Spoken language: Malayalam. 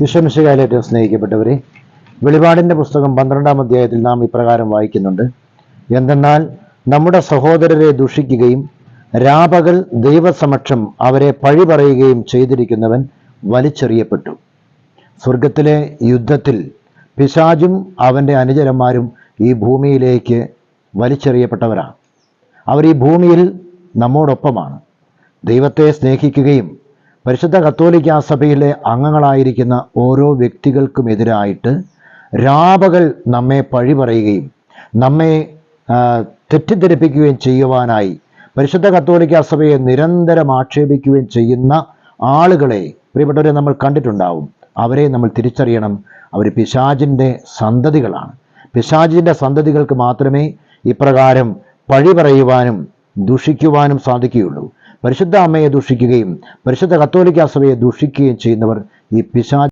വിശ്വമിശകാലേറ്റവും സ്നേഹിക്കപ്പെട്ടവരെ വെളിപാടിന്റെ പുസ്തകം പന്ത്രണ്ടാം അധ്യായത്തിൽ നാം ഇപ്രകാരം വായിക്കുന്നുണ്ട്. എന്തെന്നാൽ നമ്മുടെ സഹോദരരെ ദുഷിക്കുകയും രാപകൽ ദൈവസമക്ഷം അവരെ പഴി പറയുകയും ചെയ്തിരിക്കുന്നവൻ വലിച്ചെറിയപ്പെട്ടു. സ്വർഗത്തിലെ യുദ്ധത്തിൽ പിശാജും അവന്റെ അനുചരന്മാരും ഈ ഭൂമിയിലേക്ക് വലിച്ചെറിയപ്പെട്ടവരാണ്. അവർ ഈ ഭൂമിയിൽ നമ്മോടൊപ്പമാണ്. ദൈവത്തെ സ്നേഹിക്കുകയും പരിശുദ്ധ കത്തോലിക്ക സഭയിലെ അംഗങ്ങളായിരിക്കുന്ന ഓരോ വ്യക്തികൾക്കുമെതിരായിട്ട് രാപകൽ നമ്മെ പഴി പറയുകയും നമ്മെ തെറ്റിദ്ധരിപ്പിക്കുകയും ചെയ്യുവാനായി പരിശുദ്ധ കത്തോലിക്ക സഭയെ നിരന്തരം ആക്ഷേപിക്കുകയും ചെയ്യുന്ന ആളുകളെ പ്രിയപ്പെട്ടവരെ നമ്മൾ കണ്ടിട്ടുണ്ടാവും. അവരെ നമ്മൾ തിരിച്ചറിയണം. അവർ പിശാചിന്റെ സന്തതികളാണ്. പിശാചിന്റെ സന്തതികൾക്ക് മാത്രമേ ഇപ്രകാരം പഴി പറയുവാനും ദുഷിക്കുവാനും സാധിക്കുകയുള്ളൂ. പരിശുദ്ധ അമ്മയെ ദൂഷിക്കുകയും പരിശുദ്ധ കത്തോലിക്ക സഭയെ ദൂഷിക്കുകയും ചെയ്യുന്നവർ ഈ പിശാച്